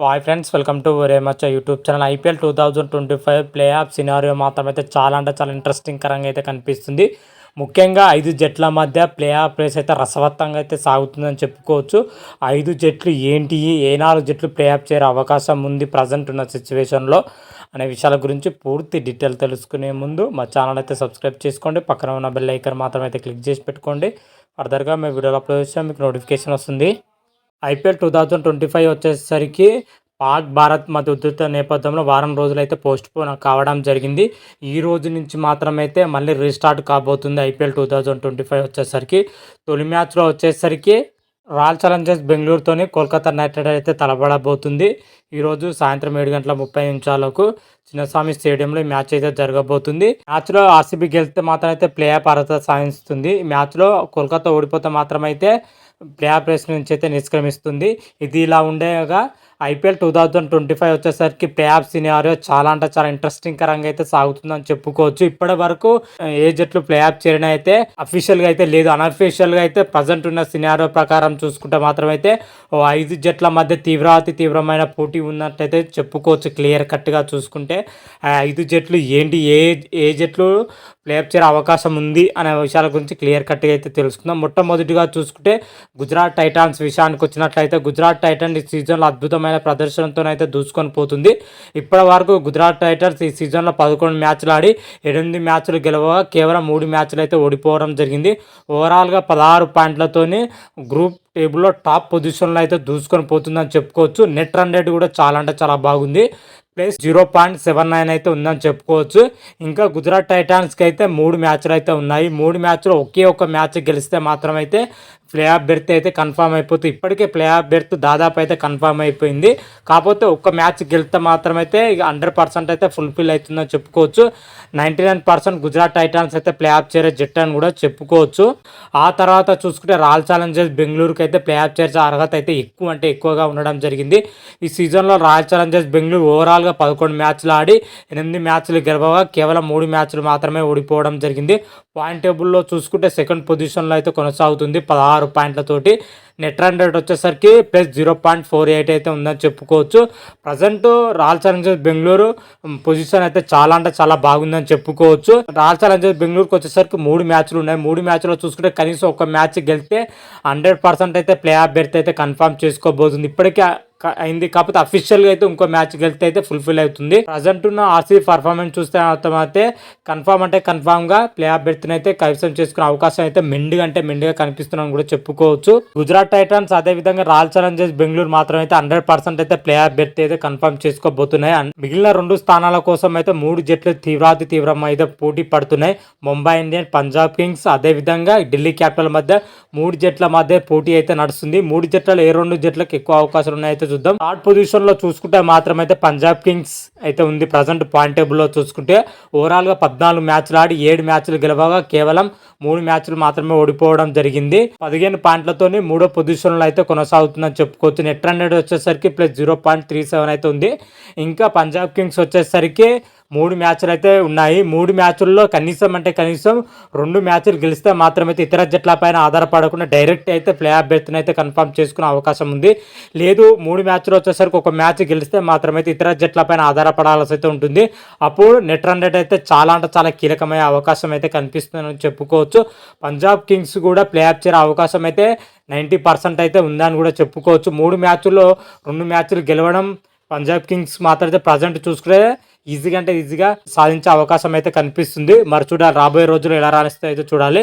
వాయ్ friends welcome to రేమచ్చ YouTube channel IPL two thousand twenty five play off scenario మాత్రం అయితే చాలా అంటే చాలా ఇంట్రెస్టింగ్ కరంగా అయితే కనిపిస్తుంది. ముఖ్యంగా ఐదు జట్ల మధ్య ప్లే ఆఫ్ రేస్ అయితే రసవత్తంగా అయితే సాగుతుందని చెప్పుకోవచ్చు. ఐదు జట్లు ఏంటి? ఏ నాలుగు జట్లు ప్లే ఆఫ్ చేరే అవకాశం ఉంది ప్రజెంట్ ఉన్న సిచ్యువేషన్లో అనే విషయాల గురించి పూర్తి డీటెయిల్ తెలుసుకునే ముందు మా ఛానల్ అయితే సబ్స్క్రైబ్ చేసుకోండి. పక్కన ఉన్న బెల్ ఐకన్ మాత్రం అయితే క్లిక్ చేసి పెట్టుకోండి. ఫర్దర్గా మేము వీడియోలో అప్లోడ్ చేస్తే మీకు నోటిఫికేషన్ వస్తుంది. IPL two thousand twenty five వచ్చేసరికి పాక్ భారత్ మధ్య ఉధృత నేపథ్యంలో వారం రోజులైతే పోస్ట్ పోన్ కావడం జరిగింది. ఈ రోజు నుంచి మాత్రమైతే మళ్ళీ రీస్టార్ట్ కాబోతుంది IPL two thousand twenty five వచ్చేసరికి. తొలి మ్యాచ్లో వచ్చేసరికి రాయల్ ఛాలెంజర్స్ బెంగళూరుతోని కోల్కతా నైట్ రైడర్ అయితే తలబడబోతుంది ఈరోజు సాయంత్రం ఏడు గంటల ముప్పై నిమిషాలకు చిన్నస్వామి స్టేడియంలో ఈ మ్యాచ్ అయితే జరగబోతుంది. మ్యాచ్లో ఆర్సీబీ గెలిస్తే మాత్రం అయితే ప్లే ఆఫ్ అర్హత సాధిస్తుంది. ఈ మ్యాచ్లో కోల్కతా ఓడిపోతే మాత్రం అయితే ప్లే ఆఫ్ రేస్ నుంచి అయితే నిష్క్రమిస్తుంది. ఇది ఇలా ఉండేగా IPL two thousand twenty five వచ్చేసరికి ప్లే ఆఫ్ సినారియో చాలా అంటే చాలా ఇంట్రెస్టింగ్ కరంగా అయితే సాగుతుందని చెప్పుకోవచ్చు. ఇప్పటి వరకు ఏ జట్లు ప్లే ఆఫ్ చేరిన అయితే అఫీషియల్గా అయితే లేదు. అనఫీషియల్గా అయితే ప్రజెంట్ ఉన్న సినారియో ప్రకారం చూసుకుంటే మాత్రం అయితే ఓ ఐదు జట్ల మధ్య తీవ్రాతి తీవ్రమైన పోటీ ఉన్నట్టయితే చెప్పుకోవచ్చు. క్లియర్ కట్గా చూసుకుంటే ఐదు జట్లు ఏంటి? ఏ ఏ జట్లు ప్లే అవకాశం ఉంది అనే విషయాల గురించి క్లియర్ కట్గా అయితే తెలుసుకుందాం. మొట్టమొదటిగా చూసుకుంటే గుజరాత్ టైటాన్స్ విషయానికి వచ్చినట్లయితే గుజరాత్ టైటన్ ఈ సీజన్లో అద్భుతమైన ప్రదర్శనతోనైతే దూసుకొని పోతుంది. ఇప్పటి వరకు గుజరాత్ టైటన్స్ ఈ సీజన్లో పదకొండు మ్యాచ్లు ఆడి ఎనిమిది మ్యాచ్లు గెలవగా కేవలం మూడు మ్యాచ్లు అయితే ఓడిపోవడం జరిగింది. ఓవరాల్గా పదహారు పాయింట్లతోని గ్రూప్ టేబుల్లో టాప్ పొజిషన్లో అయితే దూసుకొని పోతుందని చెప్పుకోవచ్చు. నెట్ రన్ రేట్ కూడా చాలా అంటే చాలా బాగుంది. Plus zero point seven nine అయితే ఉందని చెప్పుకోవచ్చు. ఇంకా గుజరాత్ టైటాన్స్కి అయితే మూడు మ్యాచ్లు అయితే ఉన్నాయి. మూడు మ్యాచ్లో ఒకే ఒక మ్యాచ్ గెలిస్తే మాత్రం అయితే ప్లే ఆఫ్ బెర్త్ అయితే కన్ఫామ్ అయిపోతుంది ఇప్పటికే ప్లే ఆఫ్ బెర్త్ దాదాపు అయితే కన్ఫామ్ అయిపోయింది. కాకపోతే ఒక్క మ్యాచ్ గెలిస్తే మాత్రమైతే ఇక హండ్రెడ్ పర్సెంట్ అయితే ఫుల్ఫిల్ అవుతుందని చెప్పుకోవచ్చు. Ninety nine percent Gujarat Titans అయితే ప్లే ఆఫ్ చేరే జట్టు అని కూడా చెప్పుకోవచ్చు. ఆ తర్వాత చూసుకుంటే రాయల్ ఛాలెంజర్స్ బెంగళూరుకి అయితే ప్లే ఆఫ్ చేర్చే అర్హత అయితే ఎక్కువ అంటే ఎక్కువగా ఉండడం జరిగింది. ఈ సీజన్లో రాయల్ ఛాలెంజర్స్ బెంగళూరు ఓవరాల్గా పదకొండు మ్యాచ్లు ఆడి ఎనిమిది మ్యాచ్లు గెలవగా కేవలం మూడు మ్యాచ్లు మాత్రమే ఓడిపోవడం జరిగింది. పాయింట్ టేబుల్లో చూసుకుంటే సెకండ్ పొజిషన్లో అయితే కొనసాగుతుంది. పదహారు ఆరు పాయింట్లతోటి నెట్ రన్ రేట్ వచ్చేసరికి plus zero point four eight అయితే ఉందని చెప్పుకోవచ్చు. Present Royal Challengers Bengaluru position అయితే చాలా అంటే చాలా బాగుందని చెప్పుకోవచ్చు. రాయల్ ఛాలెంజర్స్ బెంగళూరుకి వచ్చేసరికి మూడు మ్యాచ్లు ఉన్నాయి. మూడు మ్యాచ్లో చూసుకుంటే కనీసం ఒక మ్యాచ్ గెలిస్తే హండ్రెడ్ పర్సెంట్ అయితే ప్లే ఆఫ్ బెర్త్ అయితే కన్ఫర్మ్ చేసుకోబోతుంది. ఇప్పటికే అయింది కాకపోతే అఫీషియల్గా అయితే ఇంకో మ్యాచ్ గెలితే అయితే ఫుల్ఫిల్ అవుతుంది. ప్రజెంట్ ఉన్న ఆర్సీ పర్ఫార్మెన్స్ చూస్తే అయితే కన్ఫామ్ అంటే కన్ఫామ్గా ప్లే ఆఫ్ బెర్త్ని అయితే కైవసం చేసుకునే అవకాశం అయితే మెండుగా అంటే మెండుగా కనిపిస్తున్నాను కూడా చెప్పుకోవచ్చు. గుజరాత్ టైటన్స్ అదే విధంగా రాయల్ ఛాలెంజర్స్ బెంగళూరు మాత్రం అయితే హండ్రెడ్ పర్సెంట్ అయితే ప్లేయర్ బెర్త్ అయితే కన్ఫర్మ్ చేసుకోబోతున్నాయి. అండ్ మిగిలిన రెండు స్థానాల కోసం అయితే మూడు జట్లు తీవ్రాతి తీవ్రం అయితే పోటీ పడుతున్నాయి. ముంబై ఇండియన్స్ పంజాబ్ కింగ్స్ అదే విధంగా ఢిల్లీ క్యాపిటల్ మధ్య మూడు జట్ల మధ్య పోటీ అయితే నడుస్తుంది. మూడు జట్లలో ఏ రెండు జట్లకు ఎక్కువ అవకాశాలు ఉన్నాయి అయితే చూద్దాం. థర్డ్ పొజిషన్లో చూసుకుంటే మాత్రం అయితే పంజాబ్ కింగ్స్ అయితే ఉంది. ప్రజెంట్ పాయింట్ టేబుల్లో చూసుకుంటే ఓవరాల్గా పద్నాలుగు మ్యాచ్లు ఆడి ఏడు మ్యాచ్లు గెలవగా కేవలం మూడు మ్యాచ్లు మాత్రమే ఓడిపోవడం జరిగింది. పదిహేను పాయింట్లతోని మూడో పొజిషన్లో అయితే కొనసాగుతుందని చెప్పుకోవచ్చు. నెట్ రన్ రేట్ వచ్చేసరికి plus zero point three seven అయితే ఉంది. ఇంకా పంజాబ్ కింగ్స్ వచ్చేసరికి మూడు మ్యాచ్లు అయితే ఉన్నాయి. మూడు మ్యాచ్ల్లో కనీసం అంటే కనీసం రెండు మ్యాచ్లు గెలిస్తే మాత్రమైతే ఇతర జట్లపైన ఆధారపడకుండా డైరెక్ట్ అయితే ప్లే ఆఫ్ అయితే కన్ఫర్మ్ చేసుకునే అవకాశం ఉంది. లేదు మూడు మ్యాచ్లు వచ్చేసరికి ఒక మ్యాచ్ గెలిస్తే మాత్రమైతే ఇతర జట్లపైన ఆధారపడాల్సి అయితే ఉంటుంది. అప్పుడు నెట్ రన్ రేట్ అయితే చాలా అంటే చాలా కీలకమయ్యే అవకాశం అయితే కనిపిస్తుందని చెప్పుకోవచ్చు. పంజాబ్ కింగ్స్ కూడా ప్లే ఆఫ్ చేరే అవకాశం అయితే నైంటీ పర్సెంట్ అయితే ఉందని కూడా చెప్పుకోవచ్చు. మూడు మ్యాచ్ల్లో రెండు మ్యాచ్లు గెలవడం పంజాబ్ కింగ్స్ మాత్రమే ప్రజెంట్ చూసుకునే ఈజీగా అంటే ఈజీగా సాధించే అవకాశం అయితే కనిపిస్తుంది. మరి చూడాలి రాబోయే రోజులు ఎలా రాణిస్తే అయితే చూడాలి.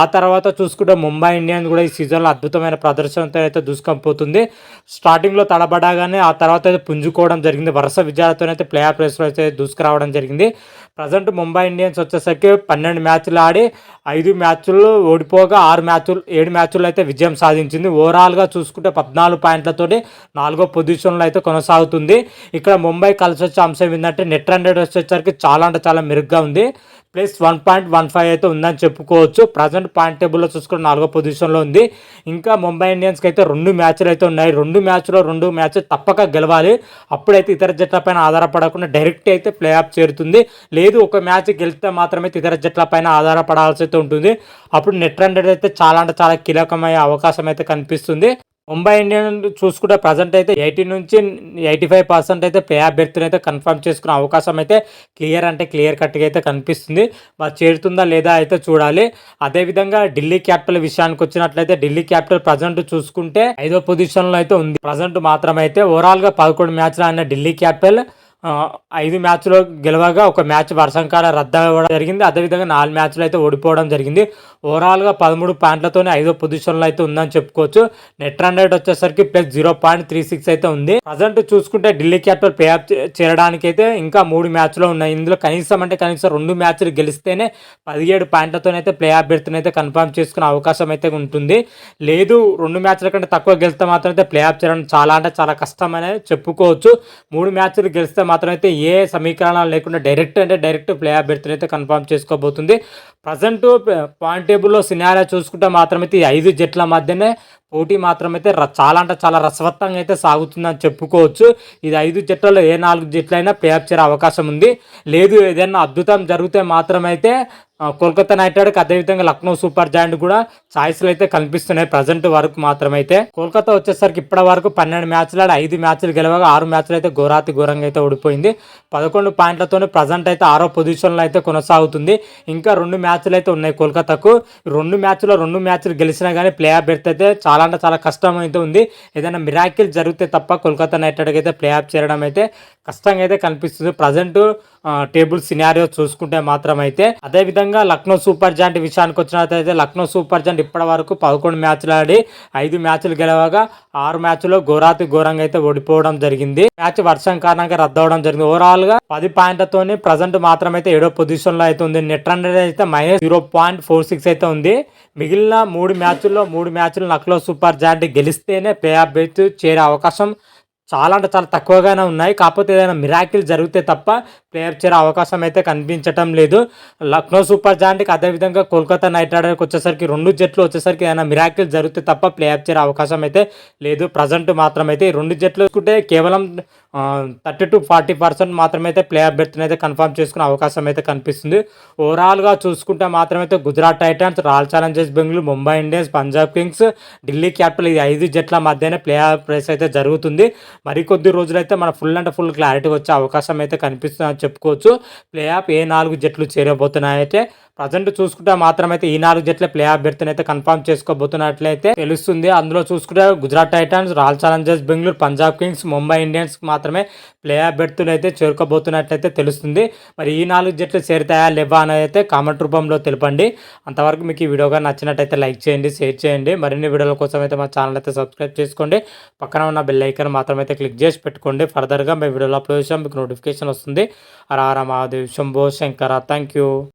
ఆ తర్వాత చూసుకుంటే ముంబై ఇండియన్స్ కూడా ఈ సీజన్లో అద్భుతమైన ప్రదర్శనతో అయితే దూసుకొని స్టార్టింగ్లో తడబడగానే ఆ తర్వాత అయితే పుంజుకోవడం జరిగింది. వరుస విజయాలతోనైతే ప్లేయర్ ప్లే ఆఫ్ రేస్లో అయితే దూసుకురావడం జరిగింది. ప్రజెంట్ ముంబై ఇండియన్స్ వచ్చేసరికి పన్నెండు మ్యాచ్లు ఆడి ఐదు మ్యాచ్లు ఓడిపోగా ఆరు మ్యాచ్లు ఏడు మ్యాచ్లు అయితే విజయం సాధించింది. ఓవరాల్గా చూసుకుంటే పద్నాలుగు పాయింట్లతోటి నాలుగో పొజిషన్లో అయితే కొనసాగుతుంది. ఇక్కడ ముంబై కలిసి వచ్చే అంశం ఏంటంటే నెట్ రన్ రేట్ వచ్చేసరికి చాలా అంటే చాలా మెరుగ్గా ఉంది. Plus one point one five అయితే ఉందని చెప్పుకోవచ్చు. ప్రజెంట్ పాయింట్ టేబుల్లో చూసుకుని నాలుగో పొజిషన్లో ఉంది. ఇంకా ముంబై ఇండియన్స్కి అయితే రెండు మ్యాచ్లు అయితే ఉన్నాయి. రెండు మ్యాచ్లో రెండు మ్యాచ్ తప్పక గెలవాలి. అప్పుడైతే ఇతర జట్ల పైన ఆధారపడకుండా డైరెక్ట్ అయితే ప్లే ఆఫ్ చేరుతుంది. లేదు ఒక మ్యాచ్ గెలిస్తే మాత్రమే ఇతర జట్ల పైన ఆధారపడాల్సి అయితే ఉంటుంది. అప్పుడు నెట్ రన్ రేట్ అయితే చాలా అంటే చాలా కీలకమయ్యే అవకాశం అయితే కనిపిస్తుంది. ముంబై ఇండియన్ చూసుకుంటే ప్రజెంట్ అయితే ఎయిటీ నుంచి ఎయిటీ ఫైవ్ పర్సెంట్ అయితే ప్లే అభ్యర్థిని అయితే కన్ఫర్మ్ చేసుకునే అవకాశం అయితే క్లియర్ అంటే క్లియర్ కట్గా అయితే కనిపిస్తుంది. మరి చేరుతుందా లేదా అయితే చూడాలి. అదేవిధంగా ఢిల్లీ క్యాపిటల్ విషయానికి వచ్చినట్లయితే ఢిల్లీ క్యాపిటల్ ప్రజెంట్ చూసుకుంటే ఐదో పొజిషన్లో అయితే ఉంది. ప్రజెంట్ మాత్రమైతే ఓవరాల్గా పదకొండు మ్యాచ్లు ఆడిన ఢిల్లీ క్యాపిటల్ ఐదు మ్యాచ్లో గెలవగా ఒక మ్యాచ్ వర్షం కాడ రద్దు అవ్వడం జరిగింది. అదేవిధంగా నాలుగు మ్యాచ్లు అయితే ఓడిపోవడం జరిగింది. ఓవరాల్గా పదమూడు పాయింట్లతోనే ఐదో పొజిషన్లో అయితే ఉందని చెప్పుకోవచ్చు. నెట్ రన్ రేట్ వచ్చేసరికి plus zero point three six అయితే ఉంది. ప్రజెంట్ చూసుకుంటే ఢిల్లీ క్యాపిటల్ ప్లే ఆఫ్ చేరడానికి అయితే ఇంకా మూడు మ్యాచ్లు ఉన్నాయి. ఇందులో కనీసం అంటే కనీసం రెండు మ్యాచ్లు గెలిస్తేనే పదిహేడు పాయింట్లతోనైతే ప్లే అభ్యర్థిని అయితే కన్ఫర్మ్ చేసుకునే అవకాశం అయితే ఉంటుంది. లేదు రెండు మ్యాచ్ల కంటే తక్కువ గెలిస్తే మాత్రం అయితే ప్లే ఆఫ్ చేయడం చాలా అంటే చాలా కష్టం అనేది చెప్పుకోవచ్చు. మూడు మ్యాచ్లు గెలిస్తే మాత్రం అయితే ఏ సమీకరణాలు లేకుండా డైరెక్ట్ అంటే డైరెక్ట్ ప్లే అభ్యర్థిని అయితే కన్ఫర్మ్ చేసుకోబోతుంది. ప్రజెంట్ పాయింట్ టేబుల్లో సినారా చూసుకుంటే మాత్రమైతే ఈ ఐదు జట్ల మధ్యనే పోటీ మాత్రమైతే చాలా అంటే చాలా రసవత్తంగా అయితే సాగుతుందని చెప్పుకోవచ్చు. ఇది ఐదు జట్లలో ఏ నాలుగు జట్లైనా ప్లే చేరే అవకాశం ఉంది. లేదు ఏదైనా అద్భుతం జరిగితే మాత్రమైతే కోల్కతా నైట్ రైడర్కి అదేవిధంగా లక్నో సూపర్ జాయింట్ కూడా ఛాయిస్లు అయితే కనిపిస్తున్నాయి ప్రజెంట్ వరకు మాత్రమైతే. కోల్కతా వచ్చేసరికి ఇప్పటి వరకు పన్నెండు మ్యాచ్లు ఆడి ఐదు మ్యాచ్లు గెలవగా ఆరు మ్యాచ్లు అయితే ఘోరాతి ఘోరంగా అయితే ఓడిపోయింది. పదకొండు పాయింట్లతోనే ప్రజెంట్ అయితే ఆరో పొజిషన్లో అయితే కొనసాగుతుంది. ఇంకా రెండు మ్యాచ్ మ్యాచ్లు అయితే ఉన్నాయి. కోల్కతాకు రెండు మ్యాచ్లో రెండు మ్యాచ్లు గెలిచినా కానీ ప్లే ఆఫ్ బెర్త్ అయితే చాలా అంటే చాలా కష్టం అయితే ఉంది. ఏదైనా మిరాకిల్ జరిగితే తప్ప కోల్కతా నైట్ రైడర్కి అయితే ప్లే ఆఫ్ చేరడం అయితే కష్టంగా అయితే కనిపిస్తుంది. ప్రజెంట్ టేబుల్ సినారియో చూసుకుంటే మాత్రం అయితే అదేవిధంగా లక్నో సూపర్ జాయింట్ విషయానికి వచ్చినట్లయితే లక్నో సూపర్ జాయింట్ ఇప్పటి వరకు పదకొండు మ్యాచ్లు ఆడి ఐదు మ్యాచ్లు గెలవగా ఆరు మ్యాచ్లో ఘోరాతి ఘోరంగా అయితే ఓడిపోవడం జరిగింది. మ్యాచ్ వర్షం కారణంగా రద్దు అవడం జరిగింది. ఓవరాల్గా పది పాయింట్లతోనే ప్రజెంట్ మాత్రం అయితే ఏడో పొజిషన్లో అయితే ఉంది. నెట్ రన్ అయితే minus zero point four six అయితే ఉంది. మిగిలిన మూడు మ్యాచ్ల్లో మూడు మ్యాచ్లు లక్నో సూపర్ జాయింట్ గెలిస్తేనే ప్లే ఆఫ్ చేరే అవకాశం చాలా అంటే చాలా తక్కువగానే ఉన్నాయి. కాకపోతే ఏదైనా మిరాకిల్ జరిగితే తప్ప ప్లేయర్ చేరే అవకాశం అయితే కనిపించటం లేదు. లక్నో సూపర్ జాయింట్కి అదేవిధంగా కోల్కతా నైట్ రైడర్కి వచ్చేసరికి రెండు జట్లు వచ్చేసరికి ఏదైనా మిరాకిల్ జరిగితే తప్ప ప్లేయర్ చేరే అవకాశం అయితే లేదు. ప్రజెంట్ మాత్రం అయితే ఈ రెండు జట్లు చూసుకుంటే కేవలం థర్టీ టు ఫార్టీ పర్సెంట్ మాత్రమే అయితే ప్లే అభ్యర్థిని అయితే కన్ఫర్మ్ చేసుకునే అవకాశం అయితే కనిపిస్తుంది. ఓవరాల్గా చూసుకుంటే మాత్రమైతే Gujarat Titans Royal Challengers Bengaluru Mumbai Indians Punjab Kings Delhi Capital ఈ ఐదు జట్ల మధ్యనే ప్లే ఆఫ్ రేస్ అయితే జరుగుతుంది. మరికొద్ది రోజులైతే మన ఫుల్ అంటే ఫుల్ క్లారిటీ వచ్చే అవకాశం అయితే కనిపిస్తుందని చెప్పుకోవచ్చు. ప్లే ఆఫ్ ఏ నాలుగు జట్లు చేరబోతున్నాయైతే ప్రజెంట్ చూసుకుంటే మాత్రమైతే ఈ నాలుగు జట్ల ప్లే అభ్యర్థిని అయితే కన్ఫర్మ్ చేసుకోబోతున్నట్లయితే తెలుస్తుంది. అందులో చూసుకుంటే Gujarat Titans Royal Challengers Bengaluru Punjab Kings Mumbai Indians మాత్రం మాత్రమే ప్లే అభ్యర్థులు అయితే చేరుకోబోతున్నట్లయితే తెలుస్తుంది. మరి ఈ నాలుగు జట్లు చేరుతాయా లేవా అనేది అయితే కామెంట్ రూపంలో తెలపండి. అంతవరకు మీకు ఈ వీడియోగా నచ్చినట్టయితే లైక్ చేయండి షేర్ చేయండి. మరిన్ని వీడియోల కోసం అయితే మా ఛానల్ అయితే సబ్స్క్రైబ్ చేసుకోండి. పక్కన ఉన్న బెల్ ఐకన్ మాత్రం అయితే క్లిక్ చేసి పెట్టుకోండి. ఫర్దర్గా మేము వీడియోలో అప్లోడ్ చేసాం మీకు నోటిఫికేషన్ వస్తుంది. అరారా మహాదేవ్ శంభో శంకర థ్యాంక్ యూ